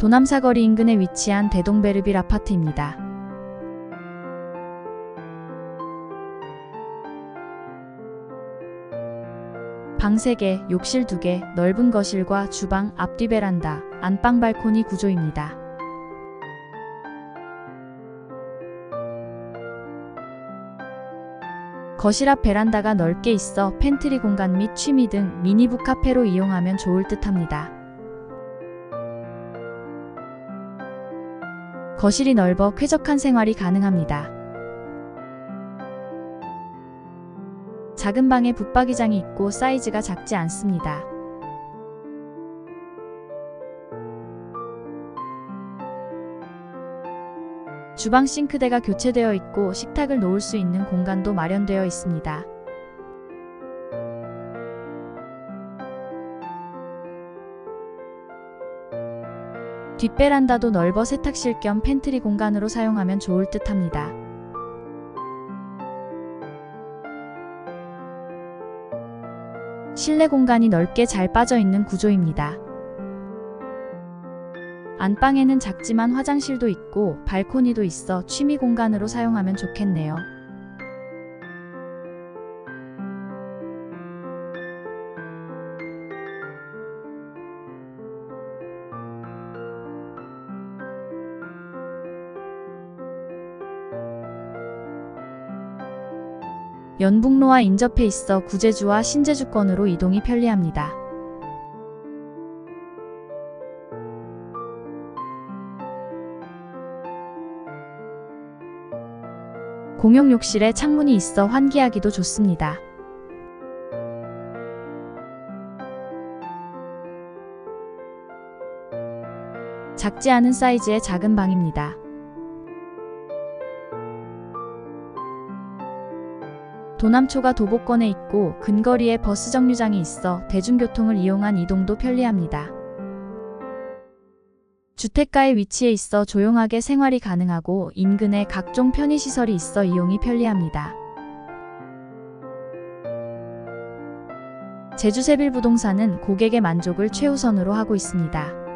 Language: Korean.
도남사거리 인근에 위치한 대동베르빌 아파트입니다. 방 3개, 욕실 2개, 넓은 거실과 주방, 앞뒤 베란다, 안방 발코니 구조입니다. 거실 앞 베란다가 넓게 있어 팬트리 공간 및 취미 등 미니북 카페로 이용하면 좋을 듯 합니다. 거실이 넓어 쾌적한 생활이 가능합니다. 작은 방에 붙박이장이 있고 사이즈가 작지 않습니다. 주방 싱크대가 교체되어 있고 식탁을 놓을 수 있는 공간도 마련되어 있습니다. 뒷베란다도 넓어 세탁실 겸 팬트리 공간으로 사용하면 좋을 듯 합니다. 실내 공간이 넓게 잘 빠져 있는 구조입니다. 안방에는 작지만 화장실도 있고 발코니도 있어 취미 공간으로 사용하면 좋겠네요. 연북로와 인접해 있어 구제주와 신제주권으로 이동이 편리합니다. 공용 욕실에 창문이 있어 환기하기도 좋습니다. 작지 않은 사이즈의 작은 방입니다. 도남초가 도보권에 있고 근거리에 버스 정류장이 있어 대중교통을 이용한 이동도 편리합니다. 주택가에 위치해 있어 조용하게 생활이 가능하고 인근에 각종 편의시설이 있어 이용이 편리합니다. 제주세빌 부동산은 고객의 만족을 최우선으로 하고 있습니다.